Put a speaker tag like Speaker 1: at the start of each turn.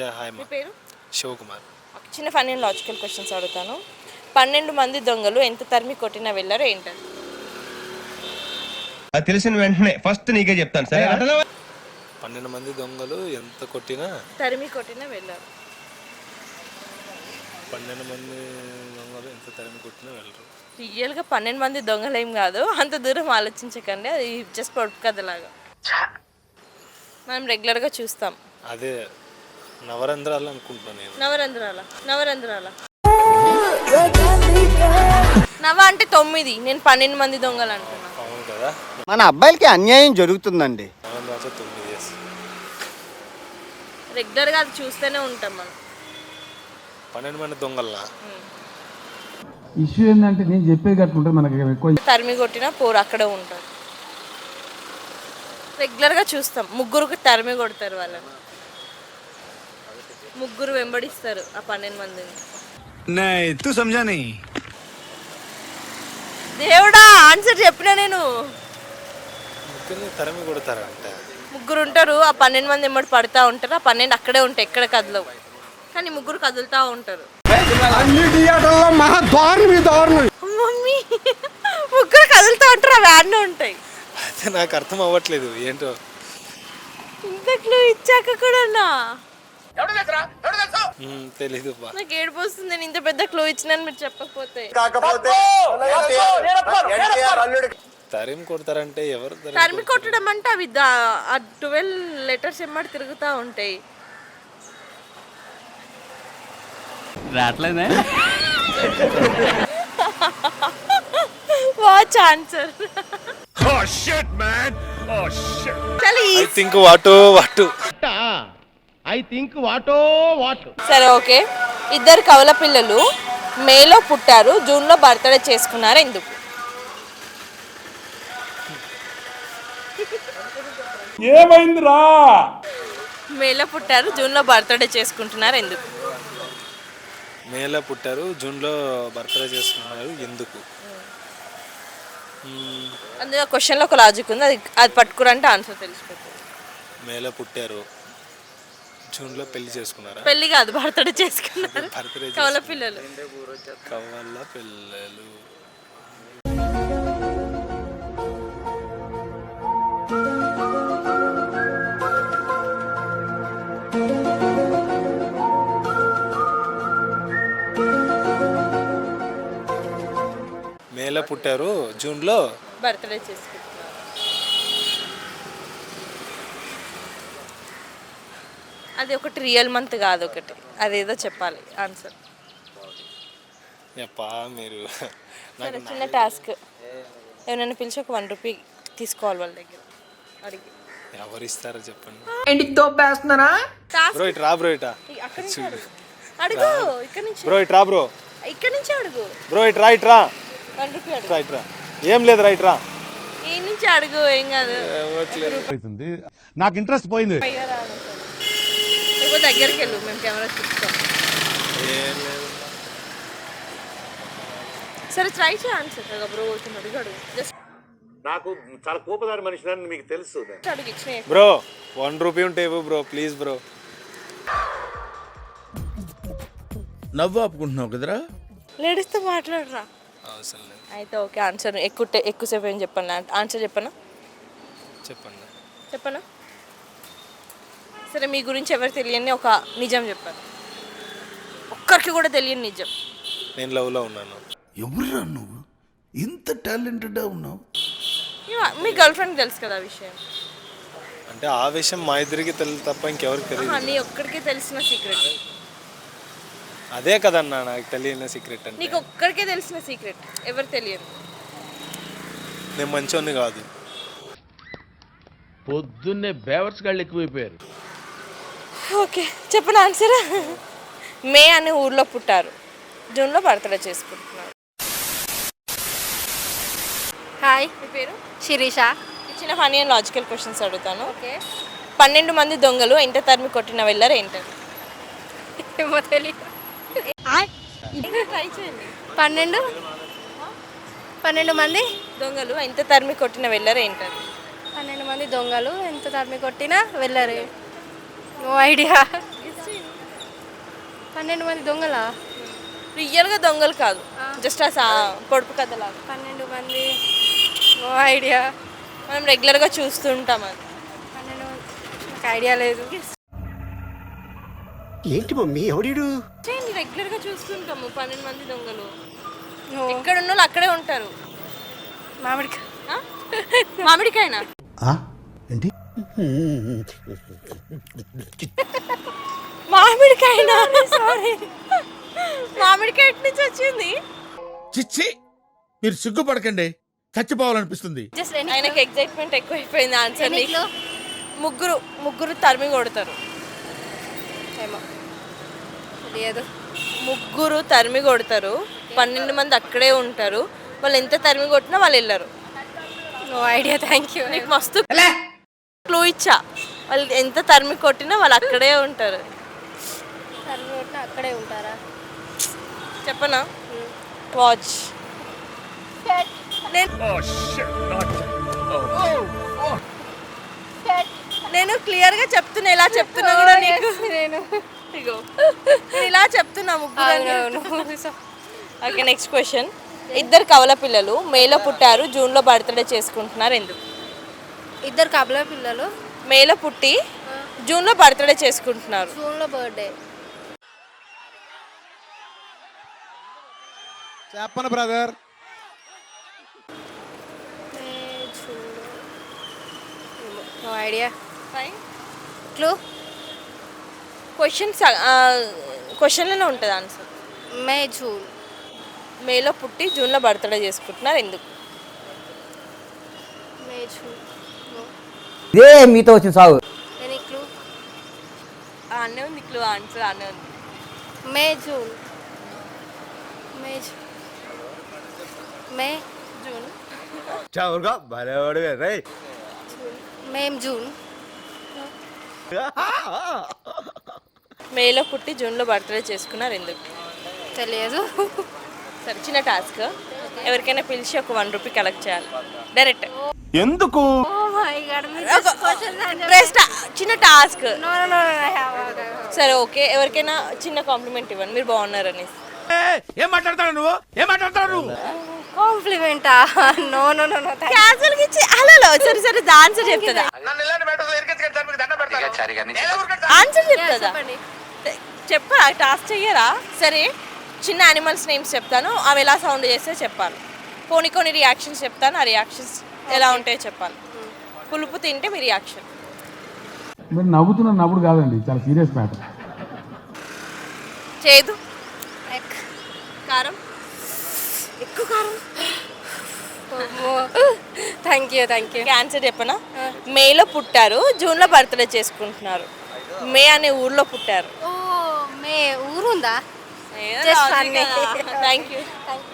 Speaker 1: Yeah hi
Speaker 2: మీ పేరు?
Speaker 1: శివకుమార్.
Speaker 2: చిన్న funny logical questions అడుగుతాను. పన్నెండు మంది దొంగలు ఎంత తరిమి కొట్టినా వెళ్ళారో ఏంటది
Speaker 3: అది తెలిసిన వెంటనే ఫస్ట్ నీకే చెప్తాను సరే?
Speaker 1: పన్నెండు మంది దొంగలు ఎంత కొట్టినా
Speaker 2: తరిమి కొట్టినా వెళ్ళారు.
Speaker 1: పన్నెండు మంది దొంగలు ఎంత తరిమి కొట్టినా వెళ్ళరు.
Speaker 2: రియల్గా పన్నెండు మంది దొంగలు ఏం కాదు అంత దూరం ఆలోచించకండి అది జస్ట్ పొడుపు కథలాగా. మనం రెగ్యులర్గా చూస్తాం.
Speaker 1: అదే నవరంధ్రాలు అనుకుంటున్నాను నేను.
Speaker 2: నవరంధ్రాల? నవరంధ్రాల? నవ అంటే తొమ్మిది. నేను పన్నెండు మంది దొంగలు అంటున్నా
Speaker 1: అవును కదా.
Speaker 4: మన అబ్బాయిలకి అన్యాయం జరుగుతుందండి.
Speaker 1: నవరంధ్రాలు తొమ్మిది ఇయర్స్
Speaker 2: రెగ్యులర్గా అది చూస్తూనే ఉంటాం మనం.
Speaker 1: పన్నెండు మంది దొంగలనా
Speaker 5: ఇష్యూ ఏంటంటే నేను చెప్పేది కట్టుకుంటే మనకి ఎక్కువ
Speaker 2: తరిమి కొట్టినా పోరు అక్కడే ఉంటారు. రెగ్యులర్గా చూస్తాం. ముగ్గురికి తరిమి కొడతారు వాళ్ళని. ముగ్గురు వెంబడిస్తారు ఆ పన్నెండు మందిని. దేవుడా ఆన్సర్ చెప్పిన నేను. ముగ్గురు ఉంటారు ఆ పన్నెండు మంది వెంబడి పడతా ఉంటారు ఆ పన్నెండు అక్కడే ఉంటాయి ఎక్కడ కదలవు. కానీ ముగ్గురు కదులుతా ఉంటారు. మమ్మీ ముగ్గురు కదులుతా ఉంటారు అవి ఆడనే ఉంటాయి.
Speaker 1: అయితే నాకు అర్థం అవ్వట్లేదు ఏంటో.
Speaker 2: ఇంతకు నువ్వు ఇచ్చాక కూడా నా
Speaker 1: తెలీదు
Speaker 2: నాకు ఏడుపు వస్తుంది నేను ఇంత పెద్ద క్లో ఇచ్చినాను మీరు చెప్పకపోతే.
Speaker 1: తరిమి కొడతారంటే ఎవరు తరిమి
Speaker 2: కొట్టడం అంటే అవి ట్వెల్వ్ లెటర్స్ ఎమ్మడి తిరుగుతూ ఉంటాయి.
Speaker 6: రావట్లేదే?
Speaker 2: Watch answer
Speaker 6: Oh shit, man! Oh shit!
Speaker 2: చాలా
Speaker 1: I. Think what what.
Speaker 3: I think వాటో what.
Speaker 2: సరే ఓకే. ఇద్దరు కవల పిల్లలు మేలో పుట్టారు జూన్లో బర్త్డే చేసుకున్నారు ఎందుకు?
Speaker 5: ఏమైందిరా?
Speaker 2: మేలో పుట్టారు జూన్లో బర్త్డే చేసుకుంటున్నారు ఎందుకు?
Speaker 1: మేలో పుట్టారు జూన్లో బర్త్డే చేసుకున్నారు ఎందుకు?
Speaker 2: అందులో క్వశ్చన్లో ఒక లాజిక్ ఉంది అది అది పట్టుకురంటే ఆన్సర్ తెలిసిపోతుంది.
Speaker 1: మేలో పుట్టారు జూన్లో పెళ్ళి చేసుకున్నారా?
Speaker 2: పెళ్ళి కాదు బర్త్డే చేసుకున్నారు.
Speaker 1: బర్త్డే
Speaker 2: కవల పిల్లలు.
Speaker 1: కవల్ల పిల్లలు. మేలో పుట్టారు జూన్లో?
Speaker 2: బర్త్డే చేసుకుంటున్నారు అది ఒకటి రియల్ మంత్ కాదు ఒకటి. అదేదో చెప్పాలి. ఆన్సర్
Speaker 1: యప్పా మీరు
Speaker 2: సరే చిన్న టాస్క్ ఎవరైనా పిలిచి ఒక వన్ రూపీ తీసుకోవాలి వాళ్ళ దగ్గర. అడిగి.
Speaker 1: ఎవరు ఇస్తారో చెప్పండి
Speaker 2: టాస్క్
Speaker 1: బ్రో ఇటు రా బ్రో ఇటా.
Speaker 2: అక్కడి నుంచి అడుగు. అడుగు ఇక్కడ నుంచి.
Speaker 1: బ్రో ఇటు రా బ్రో.
Speaker 2: ఇక్కడ నుంచి అడుగు.
Speaker 1: బ్రో ఇటు రా ఇటు రా.
Speaker 2: వన్ రూపీ అడుగు.
Speaker 1: రా ఏం లేదు రైట్ రా.
Speaker 2: ఈ నుంచి అడుగు ఏం కాదు.
Speaker 5: నాకు ఇంట్రెస్ట్ పోయింది.
Speaker 2: లేకపోతే దగ్గరికి వెళ్ళు మేము కెమెరా చూస్తాం సరే ట్రై చేయ ఆన్సర్ కదా బ్రో వచ్చిన అడుగు జస్ట్
Speaker 7: నాకు చాలా కోపదారి మనిషిని మీకు తెలుసు
Speaker 2: అడుగు ఇచ్చిన
Speaker 1: బ్రో వన్ రూపీ ఉంటే ఇవ్వు బ్రో ప్లీజ్ బ్రో.
Speaker 6: నవ్వు ఆపుకుంటున్నావు కదరా?
Speaker 2: లేడీస్తో మాట్లాడరా?
Speaker 1: అవసరం లేదు.
Speaker 2: అయితే ఓకే ఆన్సర్ ఎక్కువ ఎక్కువసేపు ఏం చెప్పాను ఆన్సర్ చెప్పనా?
Speaker 1: చెప్పండి.
Speaker 2: చెప్పనా? సరే మీ గురించి ఎవరు తెలియని ఒక నిజం చెప్పాను ఒక్కరికి కూడా తెలియని నిజం.
Speaker 1: నేను లవ్లో ఉన్నాను.
Speaker 6: ఎవర్రా నువ్వు? ఇంత టాలెంటెడ్ ఉన్నావు?
Speaker 2: మీ గర్ల్ ఫ్రెండ్ తెలుసు కదా ఆ విషయం?
Speaker 1: అంటే ఆ విషయం మా ఇద్దరికి తెలియదు తప్ప ఇంకెవరికి తెలియదు
Speaker 2: ఆహా, నీ ఒక్కడికే తెలిసిన సీక్రెట్
Speaker 1: అదే కదన్నా నాకు తెలియని సీక్రెట్ అంటే.
Speaker 2: నీకు ఒక్కడికే తెలిసిన సీక్రెట్ ఎవరు తెలియదు.
Speaker 1: నేను మంచోని కాదు.
Speaker 3: పొద్దున్నే బేవర్స్ గాళ్ళు ఎక్కువైపోయారు.
Speaker 2: ఓకే చెప్పిన ఆన్సర్? మే అనే ఊర్లో పుట్టారు. జూన్లో బర్త్డే చేసుకుంటున్నారు
Speaker 8: హాయ్
Speaker 2: మీ పేరు?
Speaker 8: శిరీష.
Speaker 2: చిన్న ఫనీ అండ్ లాజికల్ క్వశ్చన్స్ అడుగుతాను. ఓకే. పన్నెండు మంది దొంగలు ఎంత తరిమి కొట్టిన వెళ్ళారు ఏంటది
Speaker 8: ఏమో తెలియదు
Speaker 2: ట్రై చేయండి
Speaker 8: పన్నెండు? పన్నెండు మంది?
Speaker 2: దొంగలు ఎంత తరిమి కొట్టిన వెళ్ళారు ఏంటది
Speaker 8: పన్నెండు మంది దొంగలు ఎంత తరిమి కొట్టినా వెళ్ళరు. నో ఐడియా పన్నెండు మంది దొంగలా?
Speaker 2: రియల్గా దొంగలు కాదు. జస్ట్ ఆ పొడుపు కథలాగా.
Speaker 8: పన్నెండు మంది. నో ఐడియా
Speaker 2: మనం రెగ్యులర్గా చూస్తుంటాం అది.
Speaker 8: పన్నెండు నాకు ఐడియా లేదు.
Speaker 4: ఏంటి మమ్మీ? ఎవడీడు
Speaker 2: రెగ్యులర్గా చూస్తుంటాము పన్నెండు మంది దొంగలు. ఎక్కడ ఉన్న వాళ్ళు అక్కడే ఉంటారు.
Speaker 8: మామిడికాయ.
Speaker 2: ఆ? మామిడికాయనా?
Speaker 6: ఏంటి
Speaker 2: మామిడికాయనా? సారీ మామిడికాయ నుంచి వచ్చింది?
Speaker 9: చిచ్చి మీరు సిగ్గుపడకండి. చచ్చిపోవాలనిపిస్తుంది.
Speaker 8: జస్ట్
Speaker 2: ఆయనకి ఎగ్జైట్మెంట్ ఎక్కువైపోయింది ఆన్సర్ ముగ్గురు ముగ్గురు తరిమి కొడతారు.
Speaker 8: ఏమో. లేదు
Speaker 2: ముగ్గురు తరిమి కొడతారు. పన్నెండు మంది అక్కడే ఉంటారు. వాళ్ళు ఎంత తరిమి కొట్టినా వాళ్ళు వెళ్ళరు.
Speaker 8: నో ఐడియా థ్యాంక్ యూ
Speaker 2: నీకు మస్తు ఇచ్చా వాళ్ళు ఎంత తరిమి కొట్టినా వాళ్ళు అక్కడే ఉంటారు.
Speaker 8: అక్కడే ఉంటారా?
Speaker 2: చెప్పనా? వాచ్. నేను నేను క్లియర్గా చెప్తున్నా ఇలా చెప్తున్నా కూడా నీకు.
Speaker 8: నేను.
Speaker 2: ఇగో. నేను ఇలా చెప్తున్నా ముగ్గురు ఓకే నెక్స్ట్ క్వశ్చన్ ఇద్దరు కవల పిల్లలు మేలో పుట్టారు జూన్లో బర్త్డే చేసుకుంటున్నారు ఎందుకు?
Speaker 8: ఇద్దరు కబల పిల్లలు.
Speaker 2: మేలో పుట్టి జూన్లో బర్త్డే చేసుకుంటున్నారు.
Speaker 8: జూన్లో బర్త్డే.
Speaker 9: చెప్పను brother.
Speaker 8: No idea clue
Speaker 2: question క్వశ్చన్లోనే ఉంటుంది ఆన్సర్
Speaker 8: మే జూన్.
Speaker 2: మేలో పుట్టి జూన్లో బర్త్డే చేసుకుంటున్నారు ఎందుకు?
Speaker 8: May June.
Speaker 4: ఇదే మీతో వచ్చిన సాగు.
Speaker 8: ఎనీ క్లూ
Speaker 2: ఆ, అన్నే ఉంది క్లూ ఆన్సర్ అన్నే ఉంది.
Speaker 8: May June. May June. May
Speaker 2: June.
Speaker 4: చౌరుగా భలేవాడు రే
Speaker 8: మేం జూన్.
Speaker 2: మేలో పుట్టి జూన్లో బర్త్డే చేసుకున్నారు ఎందుకు?
Speaker 8: తెలియదు.
Speaker 2: సరే చిన్న టాస్క్. ఎవరికైనా పిలిచి ఒక వన్ రూపీ కలెక్ట్ చేయాలి. డైరెక్ట్.
Speaker 3: ఎందుకు?
Speaker 2: చిన్న task
Speaker 8: no no no I have
Speaker 2: సరే ఓకే. ఎవరికైనా చిన్న కాంప్లిమెంట్ ఇవ్వండి. మీరు బాగున్నారని.
Speaker 9: ఏం మాట్లాడతాడు నువ్వు? ఏం మాట్లాడతాడు నువ్వు?
Speaker 8: కాంప్లిమెంటా నో నో నో నో
Speaker 2: క్యాజువల్గా ఇచ్చి హలో సరే సరే ఆన్సర్ చెప్తుందా? ఆన్సర్ చెప్తుందా? చెప్పరా టాస్క్ చెయ్యరా? సరే చిన్న యానిమల్స్ నేమ్స్ చెప్తాను. అవి ఎలా సౌండ్ చేస్తే చెప్పాలి. కొన్ని కొన్ని రియాక్షన్స్ చెప్తాను. ఆ రియాక్షన్స్ ఎలా ఉంటాయో చెప్పాలి. పులుపు తింటే మీ రియాక్షన్
Speaker 5: మీరు నవ్వుతున్న నవ్వుడు కాదండి చాలా సీరియస్ మ్యాటర్
Speaker 2: చేదు?
Speaker 8: ఎక్
Speaker 2: కారం? ఎక్కువ కారం?
Speaker 8: Thank you thank you
Speaker 2: answer చెప్పనా? మేలో పుట్టారు జూన్లో బర్త్డే చేసుకుంటున్నారు. మే అనే ఊర్లో పుట్టారు.
Speaker 8: ఓ మే ఊరుందా.
Speaker 2: Thank you
Speaker 8: thank